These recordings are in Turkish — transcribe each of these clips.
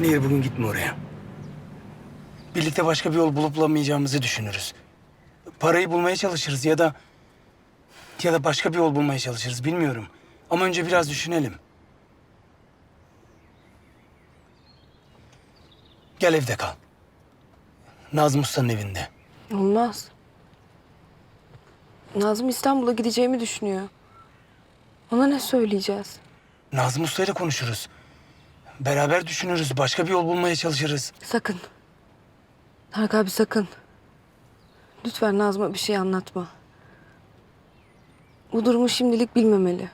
Hayır bugün gitme oraya. Birlikte başka bir yol bulup bulamayacağımızı düşünürüz. Parayı bulmaya çalışırız ya da... Ya da başka bir yol bulmaya çalışırız bilmiyorum. Ama önce biraz düşünelim. Gel evde kal. Nazım Usta'nın evinde. Olmaz. Nazım İstanbul'a gideceğimi düşünüyor. Ona ne söyleyeceğiz? Nazım Usta'yla konuşuruz. Beraber düşünürüz. Başka bir yol bulmaya çalışırız. Sakın. Tarık abi sakın. Lütfen Nazım'a bir şey anlatma. Bu durumu şimdilik bilmemeli.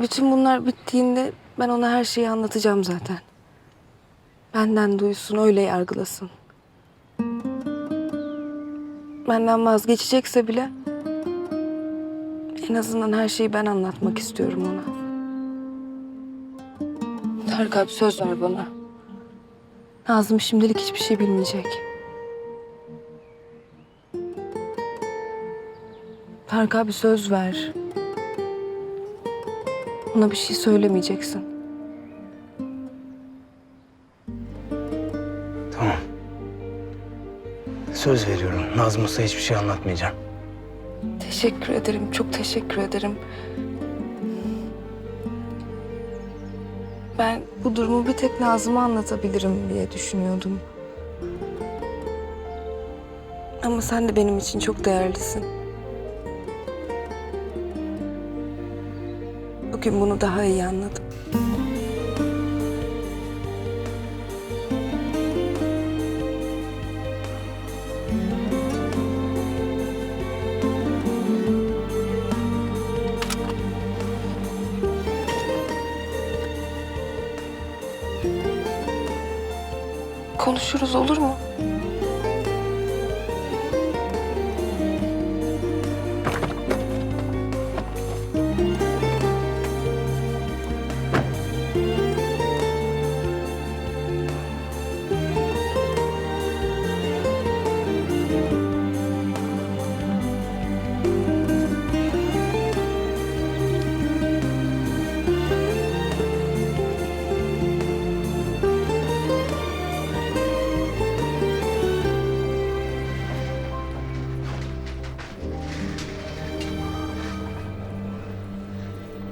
Bütün bunlar bittiğinde ben ona her şeyi anlatacağım zaten. Benden duysun, öyle yargılasın. Benden vazgeçecekse bile en azından her şeyi ben anlatmak istiyorum ona. Abi söz ver bana. Nazım şimdilik hiçbir şey bilmeyecek. Tarık abi söz ver. Ona bir şey söylemeyeceksin. Tamam. Söz veriyorum. Nazım Usta'ya hiçbir şey anlatmayacağım. Teşekkür ederim, çok teşekkür ederim. Ben bu durumu bir tek Nazım'a anlatabilirim diye düşünüyordum. Ama sen de benim için çok değerlisin. Bugün bunu daha iyi anladım. Konuşuruz olur mu?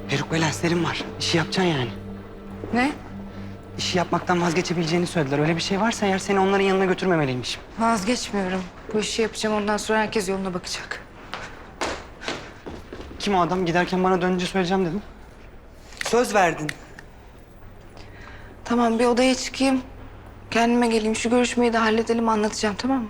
Peruk ve lenslerim var. İşi yapacaksın yani. Ne? İşi yapmaktan vazgeçebileceğini söylediler. Öyle bir şey varsa eğer seni onların yanına götürmemeliymişim. Vazgeçmiyorum. Bu işi yapacağım ondan sonra herkes yoluna bakacak. Kim o adam? Giderken bana dönünce söyleyeceğim dedim. Söz verdin. Tamam bir odaya çıkayım. Kendime geleyim. Şu görüşmeyi de halledelim anlatacağım tamam mı?